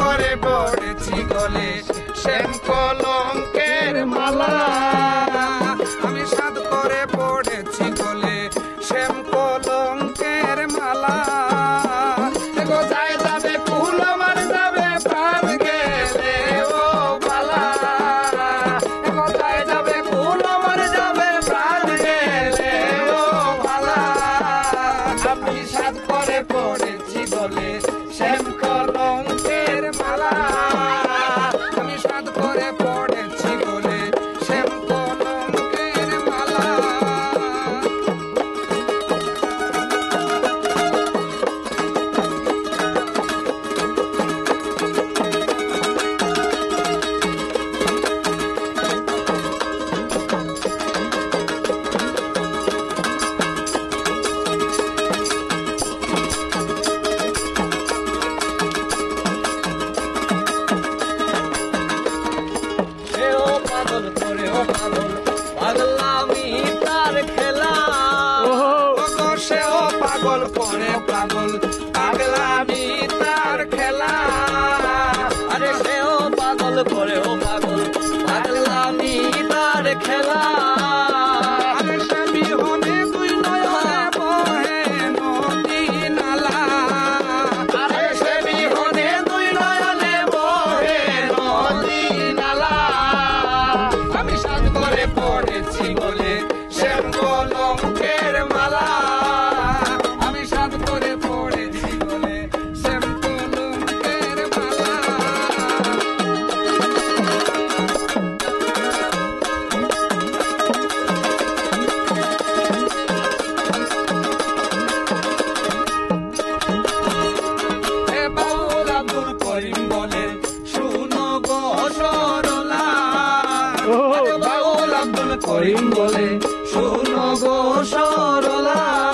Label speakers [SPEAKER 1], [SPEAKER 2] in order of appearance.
[SPEAKER 1] করে পড়েছি গলে শ্যাম কলঙ্কের মালা। আমি সাত করে পড়েছি গলে শ্যাম কলঙ্কের মালা। কুল আমার যাবে
[SPEAKER 2] পাগল পাগলামি তার খেলা।
[SPEAKER 1] সেও পাগল করে পাগল। পাগলামি তার খেলা।
[SPEAKER 2] আরে সে ও পাগল করে
[SPEAKER 1] পড়েছি করিম বলে শোনো গো সরলা।